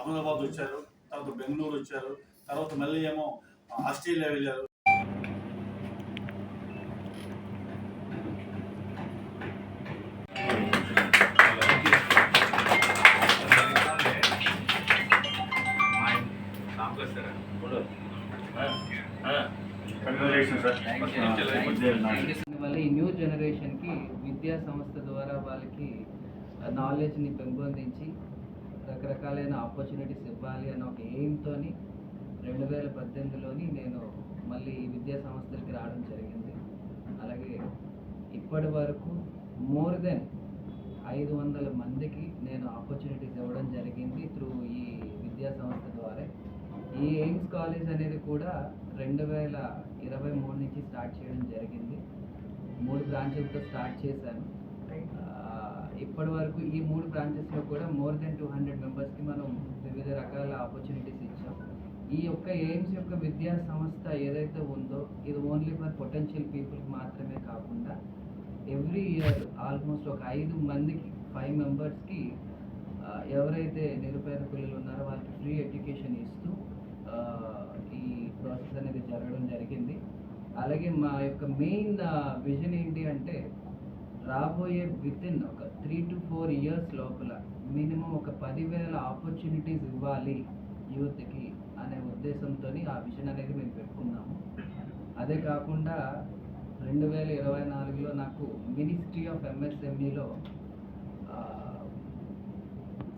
అహ్మదాబాద్ వచ్చారు తర్వాత బెంగళూరు వచ్చారు తర్వాత మళ్ళీ ఏమో ఆస్ట్రేలియా వెళ్ళారు. వల్ల ఈ న్యూ జనరేషన్కి విద్యా సంస్థ ద్వారా వాళ్ళకి నాలెడ్జ్ని పెంపొందించి రకరకాలైన ఆపర్చునిటీస్ ఇవ్వాలి అన్న ఒక ఎయిమ్తో రెండు వేల పద్దెనిమిదిలోని నేను మళ్ళీ ఈ విద్యా సంస్థలకి రావడం జరిగింది. అలాగే ఇప్పటి వరకు మోర్ దెన్ ఐదు వందల మందికి నేను ఆపర్చునిటీస్ ఇవ్వడం జరిగింది త్రూ ఈ విద్యా సంస్థ ద్వారా. ఈ ఎయిమ్స్ కాలేజ్ అనేది కూడా రెండు వేల ఇరవై మూడు నుంచి స్టార్ట్ చేయడం జరిగింది. మూడు బ్రాంచెస్తో స్టార్ట్ చేశాను. ఇప్పటి వరకు ఈ మూడు బ్రాంచెస్లో కూడా మోర్ దెన్ టూ హండ్రెడ్ మెంబర్స్కి మనం వివిధ రకాల ఆపర్చునిటీస్ ఇచ్చాం. ఈ యొక్క ఎయిమ్స్ యొక్క విద్యా సంస్థ ఏదైతే ఉందో ఇది ఓన్లీ ఫర్ పొటెన్షియల్ పీపుల్కి మాత్రమే కాకుండా ఎవ్రీ ఇయర్ ఆల్మోస్ట్ ఒక ఐదు మందికి ఫైవ్ మెంబర్స్కి ఎవరైతే నిరుపేద పిల్లలు ఉన్నారో వాళ్ళకి ఫ్రీ ఎడ్యుకేషన్ ఇస్తూ ఈ ప్రాసెస్ అనేది జరగడం జరిగింది. అలాగే మా యొక్క మెయిన్ విజన్ ఏంటి అంటే రాబోయే విత్ ఇన్ ఒక త్రీ టు ఫోర్ ఇయర్స్ లోపల మినిమం ఒక పదివేల ఆపర్చునిటీస్ ఇవ్వాలి యూత్కి అనే ఉద్దేశంతో ఆ విజన్ అనేది మేము పెట్టుకున్నాము. అదే కాకుండా రెండు వేల ఇరవై నాలుగులో నాకు మినిస్ట్రీ ఆఫ్ ఎంఎస్ఎంఈలో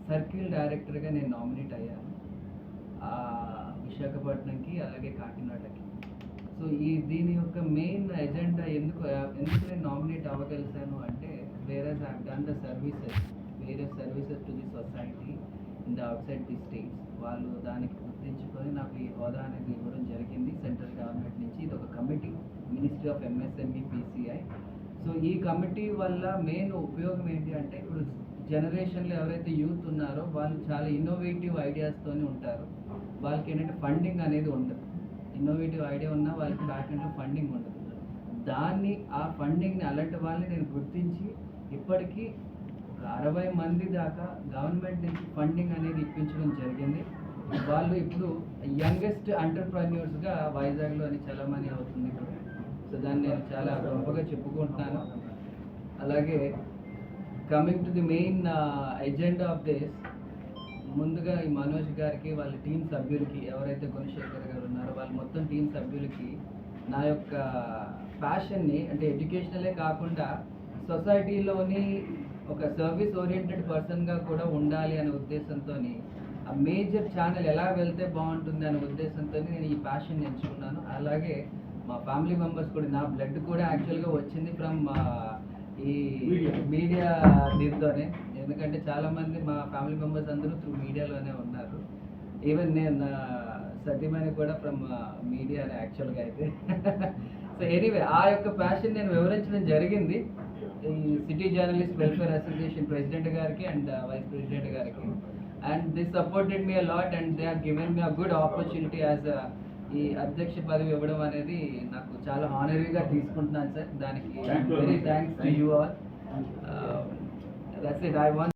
సర్కిల్ డైరెక్టర్గా నేను నామినేట్ అయ్యాను. విశాఖపట్నంకి అలాగే కాకినాడకి. సో ఈ దీని యొక్క మెయిన్ ఎజెండా ఎందుకు ఎందుకు నేను నామినేట్ అవ్వగలిసాను అంటే వేరే ఐ డన్ ద సర్వీసెస్ వేరే services to the society in the outside the states వాళ్ళు దానికి గుర్తించుకొని నాకు ఈ హోదా అనేది ఇవ్వడం జరిగింది. సెంట్రల్ గవర్నమెంట్ నుంచి ఇది ఒక committee ministry of MSME PCI so ఈ కమిటీ వల్ల మెయిన్ ఉపయోగం ఏంటి అంటే ఇప్పుడు జనరేషన్లో ఎవరైతే యూత్ ఉన్నారో వాళ్ళు చాలా ఇన్నోవేటివ్ ఐడియాస్తోనే ఉంటారు. వాళ్ళకి ఏంటంటే ఫండింగ్ అనేది ఉండదు. ఇన్నోవేటివ్ ఐడియా ఉన్నా వాళ్ళకి బ్యాక్ ఎండ్లో ఫండింగ్ ఉండదు. దాన్ని ఆ ఫండింగ్ని అలాంటి వాళ్ళని నేను గుర్తించి ఇప్పటికీ ఒక అరవై మంది దాకా గవర్నమెంట్ నుంచి ఫండింగ్ అనేది ఇప్పించడం జరిగింది. వాళ్ళు ఇప్పుడు యంగెస్ట్ ఎంటర్ప్రెన్యూర్స్గా వైజాగ్లో అని చలామణి అవుతుంది సో దాన్ని నేను చాలా గొప్పగా చెప్పుకుంటున్నాను. అలాగే coming to the main agenda of this ముందుగా ఈ మనోజ్ గారికి వాళ్ళ టీం సభ్యులకి ఎవరైతే గుణశేఖర్ గారు ఉన్నారో వాళ్ళ మొత్తం టీం సభ్యులకి నా యొక్క ప్యాషన్ని అంటే ఎడ్యుకేషనలే కాకుండా సొసైటీలోని ఒక సర్వీస్ ఓరియంటెడ్ పర్సన్గా కూడా ఉండాలి అనే ఉద్దేశంతో ఆ మేజర్ ఛానల్ ఎలా వెళ్తే బాగుంటుంది అనే ఉద్దేశంతో నేను ఈ ప్యాషన్ ఎంచుకున్నాను. అలాగే మా ఫ్యామిలీ మెంబర్స్ కూడా నా బ్లడ్ కూడా యాక్చువల్గా వచ్చింది ఫ్రమ్ ఈ మీడియా దీంతోనే. ఎందుకంటే చాలా మంది మా ఫ్యామిలీ మెంబర్స్ అందరూ త్రూ మీడియాలోనే ఉన్నారు. ఈవెన్ నేను నా సతీమణి కూడా ఫ్రమ్ మీడియా యాక్చువల్గా అయితే. సో ఎనీవే ఆ యొక్క ప్యాషన్ నేను వివరించడం జరిగింది. ఈ city journalist welfare association president గారికి అండ్ వైస్ ప్రెసిడెంట్ గారికి. And this supported me lot and they are given me a good opportunity as ఈ అధ్యక్ష పదవి ఇవ్వడం అనేది నాకు చాలా ఆనరీగా తీసుకుంటున్నాను సార్ దానికి very thanks to you all That's it. I want.